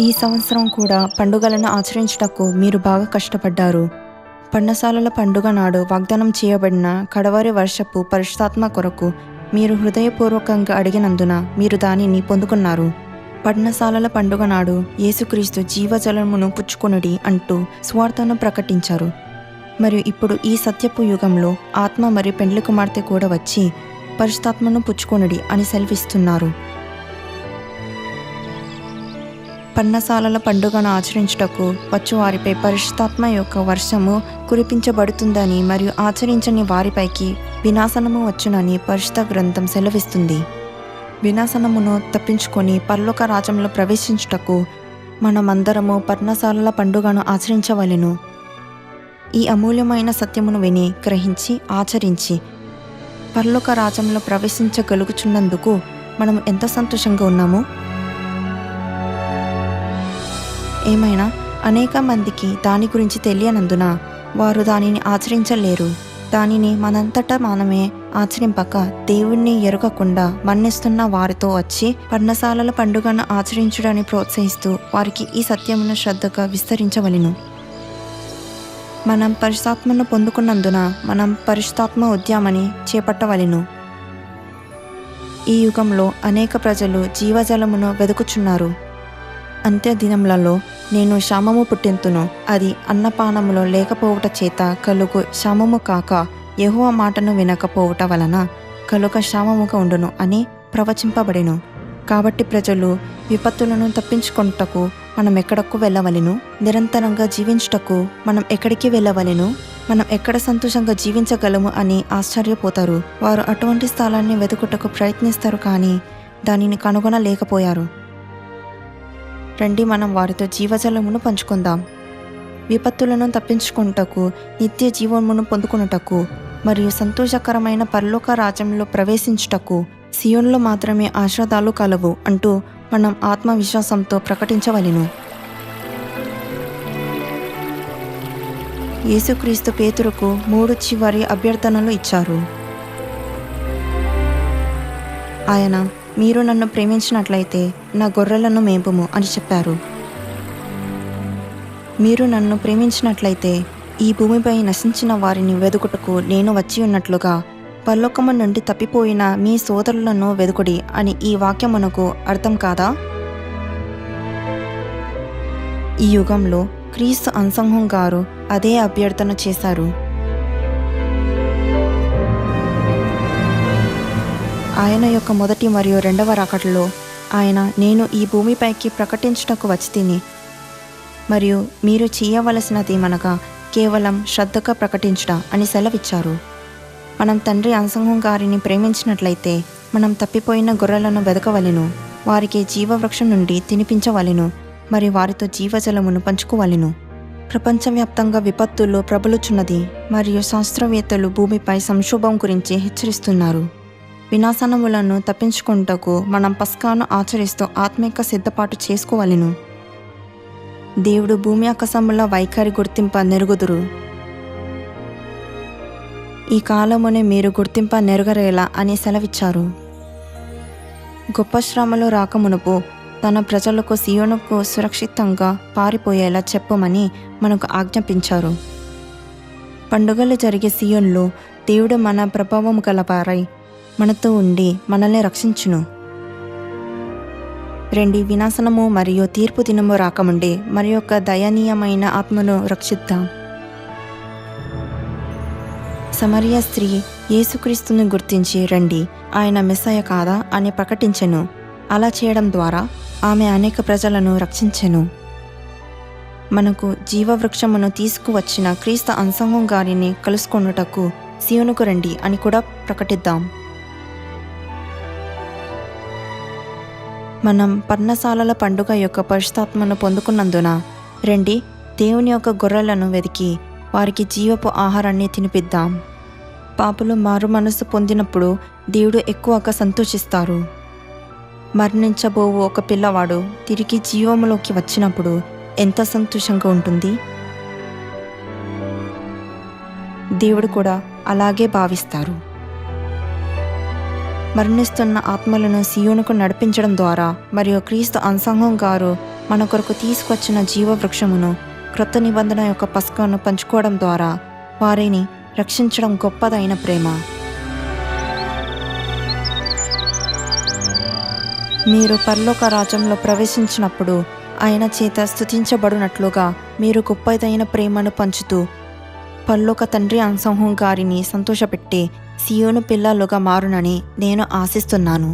ఈ సంవత్సరం కూడా పండుగలను ఆచరించుటకు మీరు బాగా కష్టపడ్డారు. పర్ణశాలల పండుగ నాడు వాగ్దానం చేయబడిన కడవరి వర్షపు పరిశుధాత్మ కొరకు మీరు హృదయపూర్వకంగా అడిగినందున మీరు దానిని పొందుకున్నారు. పర్ణశాలల పండుగ నాడు యేసుక్రీస్తు జీవజలమును పుచ్చుకొనుడి అంటూ స్వార్థను ప్రకటించారు. మరియు ఇప్పుడు ఈ సత్యపు యుగంలో ఆత్మ మరియు పెండ్లి కుమార్తె కూడా వచ్చి పరిశుధాత్మను పుచ్చుకొనుడి అని సెలవిస్తున్నారు. పన్నసాలల పండుగను ఆచరించుటకు వచ్చువారిపై పరిశుద్ధాత్మ యొక్క వర్షము కురిపించబడుతుందని మరియు ఆచరించని వారిపైకి వినాశనము వచ్చునని పరిశుద్ధ గ్రంథం సెలవిస్తుంది. వినాశనమును తప్పించుకొని పర్లోక రాజ్యంలో ప్రవేశించుటకు మనమందరము పర్ణశాలల పండుగను ఆచరించవలెను. ఈ అమూల్యమైన సత్యమును విని గ్రహించి ఆచరించి పర్లోక రాజ్యంలో ప్రవేశించగలుగుచున్నందుకు మనం ఎంత సంతోషంగా ఉన్నామో? ఏమైనా? అనేక మందికి దాని గురించి తెలియనందున వారు దానిని ఆచరించలేరు. దానిని మనంతటా మనమే ఆచరింపక దేవుణ్ణి ఎరగకుండా మన్నిస్తున్న వారితో వచ్చి పర్ణశాలల పండుగను ఆచరించడాన్ని ప్రోత్సహిస్తూ వారికి ఈ సత్యమును శ్రద్ధగా విస్తరించవలెను. మనం పరిశుతాత్మను పొందుకున్నందున మనం పరిశుతాత్మ ఉద్యమని చేపట్టవలెను. ఈ యుగంలో అనేక ప్రజలు జీవజలమును వెదుకుచున్నారు. అంత్య దినములలో నేను శామము పుట్టింతును. అది అన్నపానములో లేకపోవుట చేత కలుగు శామము కాక యెహోవ మాటను వినకపోవుట వలన కలుగ శామముగా ఉండును అని ప్రవచింపబడెను. కాబట్టి ప్రజలు విపత్తులను తప్పించుకొనుటకు మనం ఎక్కడకు వెళ్ళవలెను? నిరంతరంగా జీవించుటకు మనం ఎక్కడికి వెళ్ళవలెను? మనం ఎక్కడ సంతోషంగా జీవించగలము అని ఆశ్చర్యపోతారు. వారు అటువంటి స్థలాన్ని వెతుకుటకు ప్రయత్నిస్తారు కానీ దానిని కనుగొనలేకపోయారు. రండి మనం వారితో జీవజలమును పంచుకుందాం. విపత్తులను తప్పించుకుంటకు నిత్య జీవమును పొందుకున్నటకు మరియు సంతోషకరమైన పరలోక రాజ్యంలో ప్రవేశించుటకు సియోన్లో మాత్రమే ఆశ్రదాలు కలవు అంటూ మనం ఆత్మవిశ్వాసంతో ప్రకటించవలెను. యేసుక్రీస్తు పేతురుకు మూడు చివరి అభ్యర్థనలు ఇచ్చారు. ఆయన మీరు నన్ను ప్రేమించినట్లయితే నా గొర్రెలను మేపుము అని చెప్పారు. మీరు నన్ను ప్రేమించినట్లయితే ఈ భూమిపై నశించిన వారిని వెదుకుటకు నేను వచ్చి ఉన్నట్లుగా పరలోకము నుండి తప్పిపోయిన మీ సోదరులను వెదుకుడి అని ఈ వాక్యమునకు అర్థం కాదా? ఈ యుగంలో క్రీస్తు అన్సంహం గారు అదే అభ్యర్థన చేశారు. ఆయన యొక్క మొదటి మరియు రెండవ రాకటలో ఆయన నేను ఈ భూమిపైకి ప్రకటించుటకు వచ్చితిని. మరియు మీరు చేయవలసినది మనగా కేవలం శ్రద్ధగా ప్రకటించుట అని సెలవిచ్చారు. మనం తండ్రి అంసంగం గారిని ప్రేమించినట్లయితే మనం తప్పిపోయిన గొర్రెలను వెదకవలెను వారికి జీవవృక్షం నుండి తినిపించవలెను మరి వారితో జీవజలమును పంచుకోవలెను. ప్రపంచవ్యాప్తంగా విపత్తుల్లో ప్రబలుచున్నది మరియు శాస్త్రవేత్తలు భూమిపై సంక్షోభం గురించి హెచ్చరిస్తున్నారు. వినాశనములను తప్పించుకుంటకు మనం పస్కాను ఆచరిస్తూ ఆత్మిక సిద్ధపాటు చేసుకోవలెను. దేవుడు భూమి అకసముల వైఖరి గుర్తింప నెరుగుదురు. ఈ కాలమునే మీరు గుర్తింప నెరగరేలా అని సెలవిచ్చారు. గొప్ప శ్రమలు రాకమునుపు తన ప్రజలకు సియోనుకు సురక్షితంగా పారిపోయేలా చెప్పమని మనకు ఆజ్ఞాపించారు. పండుగలు జరిగే సియోన్లో దేవుడు మన ప్రభావం గలవారై మనతో ఉండి మనల్ని రక్షించును. రెండి వినాశనము మరియు తీర్పు దినము రాకముండే మరి యొక్క దయనీయమైన ఆత్మను రక్షిద్దాం. సమరియ స్త్రీ యేసుక్రీస్తుని గుర్తించి రండి. ఆయన మెస్సయ కాదా అని ప్రకటించెను. అలా చేయడం ద్వారా ఆమె అనేక ప్రజలను రక్షించెను. మనకు జీవవృక్షమును తీసుకువచ్చిన క్రీస్తు అంశంగం గారిని కలుసుకొనుటకు సియోనుకు రండి అని కూడా ప్రకటిద్దాం. మనం పర్ణశాలల పండుగ యొక్క పరిశుతాత్మను పొందుకున్నందున రండి దేవుని యొక్క గొర్రెలను వెతికి వారికి జీవపు ఆహారాన్ని తినిపిద్దాం. పాపులు మారు మనసు పొందినప్పుడు దేవుడు ఎక్కువగా సంతోషిస్తారు. మరణించబోవు ఒక పిల్లవాడు తిరిగి జీవములోకి వచ్చినప్పుడు ఎంత సంతోషంగా ఉంటుంది? దేవుడు కూడా అలాగే భావిస్తారు. మరణిస్తున్న ఆత్మలను సియోనుకు నడిపించడం ద్వారా మరియు క్రీస్తు అంసంగం గారు మన కొరకు తీసుకొచ్చిన జీవవృక్షమును క్రొత్త నిబంధన యొక్క పసుకను పంచుకోవడం ద్వారా వారిని రక్షించడం గొప్పదైన ప్రేమ. మీరు పరలోక రాజ్యంలో ప్రవేశించినప్పుడు ఆయన చేత స్తుతించబడినట్లుగా మీరు గొప్పదైన ప్రేమను పంచుతూ పరలోక తండ్రి అంశంహం గారిని సంతోషపెట్టి సియోను పిల్లలుగా మారునని నేను ఆశిస్తున్నాను.